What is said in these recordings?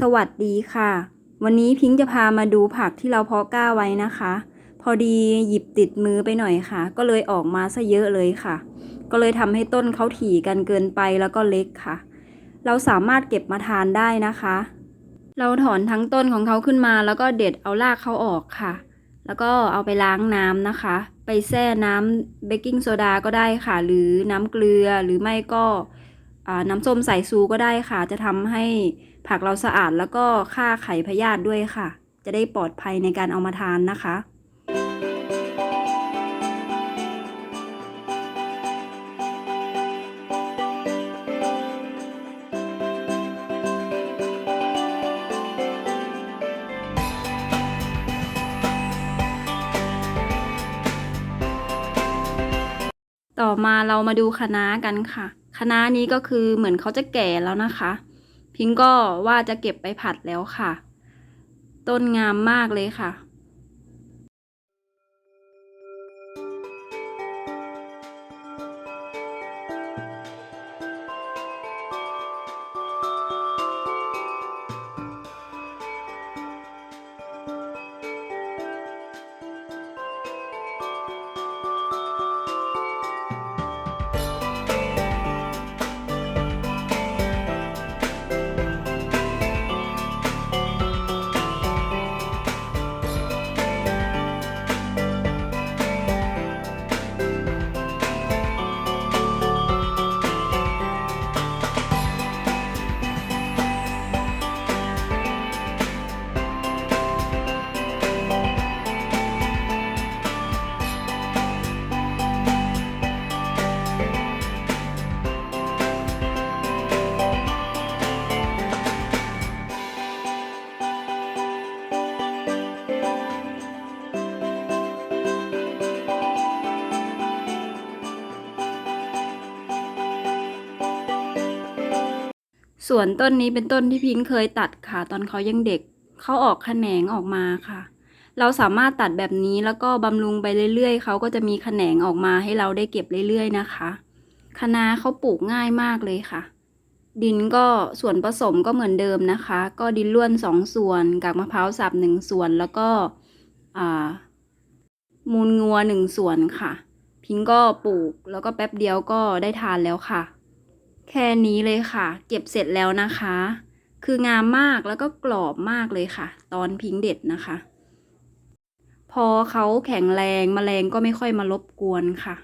สวัสดีค่ะ วันนี้พิงค์จะพามาดูผักที่เราเพาะกล้าไว้นะคะ พอดีหยิบติดมือไปหน่อยค่ะ ก็เลยออกมาซะเยอะเลยค่ะ ก็เลยทำให้ต้นเขาถี่กันเกินไปแล้วก็เล็กค่ะ เราสามารถเก็บมาทานได้นะคะ เราถอนทั้งต้นของเขาขึ้นมาแล้วก็เด็ดเอารากเขาออกค่ะ แล้วก็เอาไปล้างน้ำนะคะ ไปแช่น้ำเบกกิ้งโซดาก็ได้ค่ะ หรือน้ำเกลือหรือไม่ก็ น้ำส้มสายชูก็ได้ค่ะ จะทำให้ผักเราสะอาดแล้วก็ฆ่าไขพยาธิด้วยค่ะ จะได้ปลอดภัยในการเอามาทานนะคะต่อมาเรามาดูคะน้ากันค่ะ คณะนี้ก็คือเหมือนเขาจะแก่แล้วนะคะ พิงก็ว่าจะเก็บไปผัดแล้วค่ะ ต้นงามมากเลยค่ะ ส่วนต้นนี้เป็นต้นที่พิงเคยตัดค่ะ ตอนเขายังเด็กเขาออกแขนงออกมาค่ะ เราสามารถตัดแบบนี้แล้วก็บำรุงไปเรื่อยๆเขาก็จะมีแขนงออกมาให้เราได้เก็บเรื่อยๆนะคะคะน้าเขาปลูกง่ายมากเลยค่ะ ดินก็ส่วนผสมก็เหมือนเดิมนะคะ ก็ดินล้วนสองส่วนกากมะพร้าวสับหนึ่งส่วนแล้วก็มูลงัวหนึ่งส่วนค่ะ พิงก็ปลูกแล้วก็แป๊บเดียวก็ได้ทานแล้วค่ะ แค่นี้เลยค่ะ เก็บเสร็จแล้วนะคะ คืองามมากแล้วก็กรอบมากเลยค่ะ ตอนพิงเด็ดนะคะ พอเขาแข็งแรงแมลงก็ไม่ค่อยมารบกวนค่ะ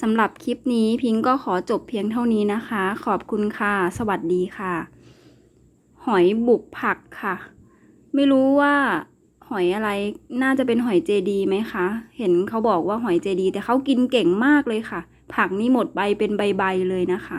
สำหรับคลิปนี้พิงก็ขอจบเพียงเท่านี้นะคะ ขอบคุณค่ะ สวัสดีค่ะ หอยบุกผักค่ะ ไม่รู้ว่า หอยอะไรน่าจะเป็นหอยเจดีไหมคะ เห็นเขาบอกว่าหอยเจดี แต่เขากินเก่งมากเลยค่ะ ผักนี่หมดใบเป็นใบๆเลยนะคะ